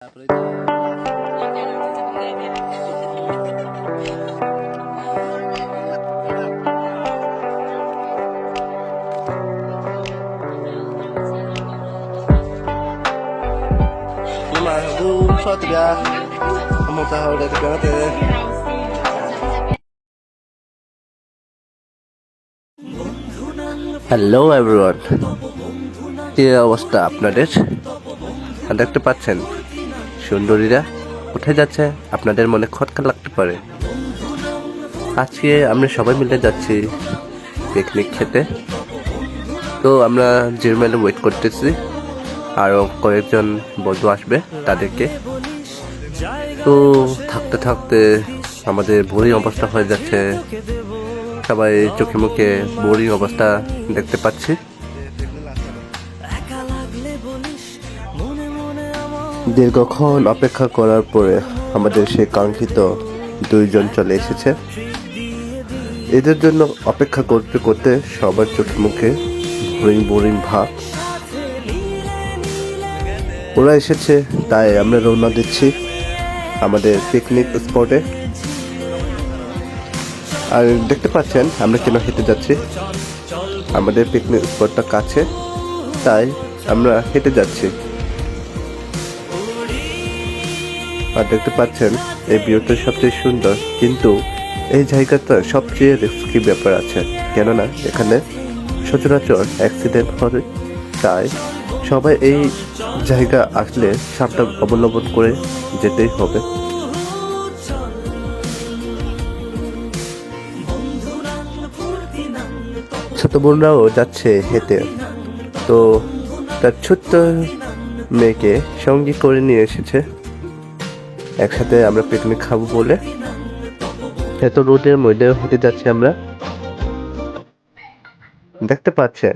তারপরে তো Mamma, du sa till jag jag måste ha det tycker jag inte. Hello everyone কি অবস্থা আপনাদের দেখতে পাচ্ছেন সুন্দরীরা কোথায় যাচ্ছে, আপনাদের মনে খটকা লাগতে পারে। আজকে আমরা সবাই মিলে যাচ্ছি পিকনিক খেতে। তো আমরা জিরমেলে ওয়েট করতেছি। আরও কয়েকজন বন্ধু আসবে তাদেরকে। তো থাকতে থাকতে আমাদের বোরিং অবস্থা হয়ে যাচ্ছে। সবাই চোখে মুখে বোরিং অবস্থা দেখতে পাচ্ছি। দীর্ঘক্ষণ অপেক্ষা করার পরে আমাদের সেই কাঙ্ক্ষিত দুইজন চলে এসেছে। এদের জন্য অপেক্ষা করতে করতে সবার চোখে মুখে বোরিং বোরিং ভাব। ওরা এসেছে, তাই আমরা রওনা দিচ্ছি আমাদের পিকনিক স্পটে আর দেখতে পাচ্ছেন, আমরা কেন হেঁটে যাচ্ছি? আমাদের পিকনিক স্পটটা কাছে, তাই আমরা হেঁটে যাচ্ছি। আর দেখতে পাচ্ছেন, এই ভিউটা সবচেয়ে সুন্দর। কিন্তু এই জায়গাটা সবচেয়ে রিস্কি ব্যাপার আছে। কেননা এখানে সচরাচর অ্যাক্সিডেন্ট হয় তাই সবাই এই জায়গা আসলে সাবধান অবলম্বন করে যেতেই হবে। ছোট বোনরাও যাচ্ছে হেঁটে। তো তার ছোট্ট মেয়েকে সঙ্গী করে নিয়ে এসেছে। একসাথে আমরা পিকনিক খাব বলে। এত রোদের মধ্যে হতে যাচ্ছি আমরা। দেখতে পাচ্ছেন,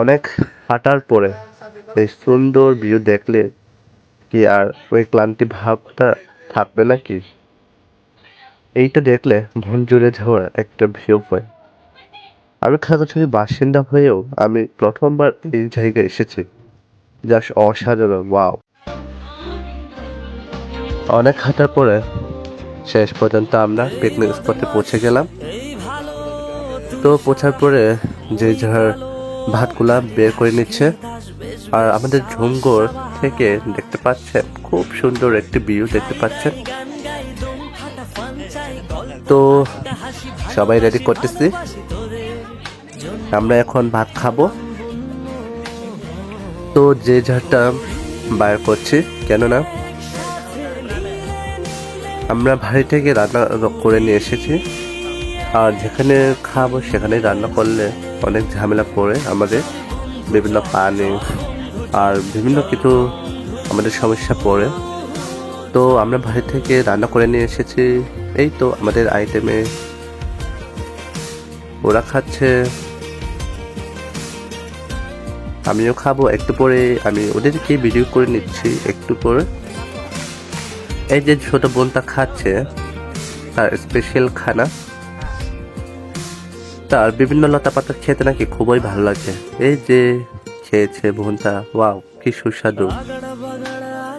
অনেক হাঁটার পরে এই সুন্দর ভিউ দেখলে কি আর ওই ক্লান্তি ভাবটা থাকবে নাকি? এইটা দেখলে মন জুড়ে যাওয়ার একটা ভিউ পাই আমি খাগড়াছড়ির বাসিন্দা হয়েও আমি প্রথমবার এই জায়গায় এসেছি। জাস্ট অসাধারণ ওয়াও অনেক হাঁটার পরে শেষ পর্যন্ত আমরা পিকনিক স্পটে পৌঁছে গেলাম। তো পৌঁছার পরে যে যার ভাতগুলা বের করে নিচ্ছে, আর আমাদের ঝুমগোর থেকে দেখতে পাচ্ছেন খুব সুন্দর একটি ভিউ দেখতে পাচ্ছেন। তো সবাই রেডি করতেছি। আমরা এখন ভাত খাব। তো যে ঝাড়টা বার করছি, কেননা আমরা বাড়ি থেকে রান্না করে নিয়ে এসেছি। আর যেখানে খাব সেখানে রান্না করলে অনেক ঝামেলা পড়ে আমাদের। বিভিন্ন পানি আর বিভিন্ন কিছু আমাদের সমস্যা পড়ে। তো আমরা বাড়ি থেকে রান্না করে নিয়ে এসেছি। এই তো আমাদের আইটেমে ওরা খাচ্ছে। আমিও খাব একটু পরে। আমি ওদেরকে ভিডিও করে নিচ্ছি একটু পরে। এই যে ছোট বোনটা খাচ্ছে, তার স্পেশাল খানা। তার বিভিন্ন লতা পাতা খেতে নাকি খুবই ভালো লাগে। এই যে খেয়েছে বোনটা, ওয়াও, কি সুস্বাদু।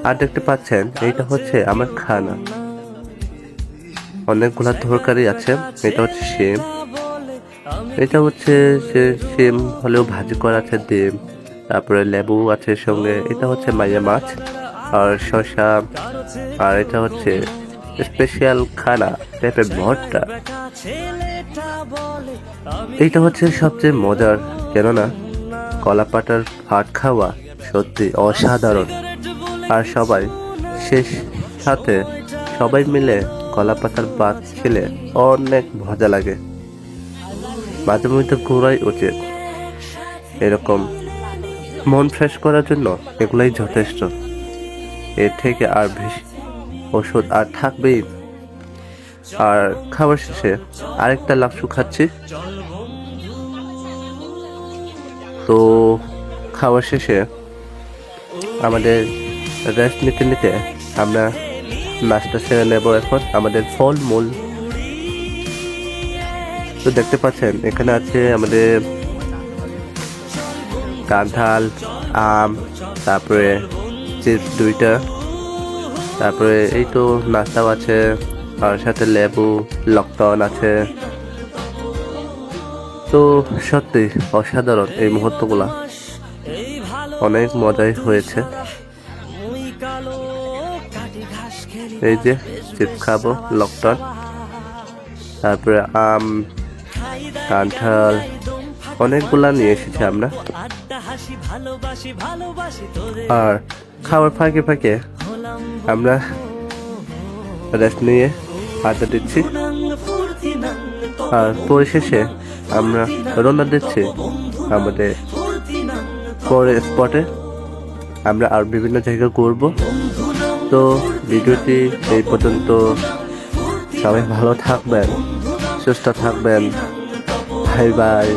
আর দেখতে পাচ্ছেন, এইটা হচ্ছে আমার খানা। অনেকগুলা তরকারি আছে, এটা হচ্ছে শিম। এটা হচ্ছে যে শিম হলেও ভাজি করা আছে, ডিম। তারপরে লেবু আছে সঙ্গে, এটা হচ্ছে মাইয়া মাছ। আর শসা আর এটা হচ্ছে স্পেশাল খানা, পেঁপে ভর্তা। এইটা হচ্ছে সবচেয়ে মজার, কেননা কলা পাতার ভাত খাওয়া সত্যি অসাধারণ। আর সবাই শেষ সাথে সবাই মিলে কলা পাতার ভাত খেলে অনেক মজা লাগে। মাঝে মধ্যে ঘোরাই উচিত। এরকম মন ফ্রেশ করার জন্য এগুলাই যথেষ্ট। এর থেকে আর বেশি ওষুধ আর থাকবেই। আর খাবার শেষে আরেকটা লাফসু খাচ্ছি। তো খাওয়ার শেষে আমাদের রেস্ট নিতে নিতে আমরা নাস্তা সেরে নেব এখন আমাদের ফল মূল তো দেখতে পাচ্ছেন, এখানে আছে আমাদের কাঁঠাল, আম, তারপরে চিপস দুইটা। তারপরে এই তো নাস্তাও আছে, আর সাথে লেবু, লকটন আছে। তো সত্যি অসাধারণ এই মুহূর্তগুলা। অনেক মজাই হয়েছে। এই যে চিপস খাব, লকটন। তারপরে আম, কাঁঠাল, অনেকগুলা নিয়ে এসেছি আমরা। আর খাওয়ার ফাঁকে ফাঁকে আমরা রেস্ট নিয়ে আড্ডা দিচ্ছি। আর পরিশেষে আমরা রওনা দিচ্ছি আমাদের পরে স্পটে আমরা আর বিভিন্ন জায়গায় ঘুরবো। তো ভিডিওটি এই পর্যন্ত। সবাই ভালো থাকবেন, সুস্থ থাকবেন। Bye bye.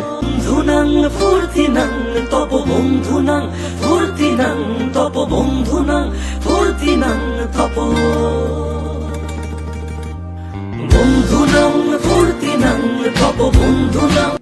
বন্ধুনাং ফুর্তিনাং তপ বন্ধুনাং ফুর্তিনাং তপ বন্ধুনাং ফুর্তিনাং তপ ফুর্তি ফুর্তিনাং তপ বন্ধুনাং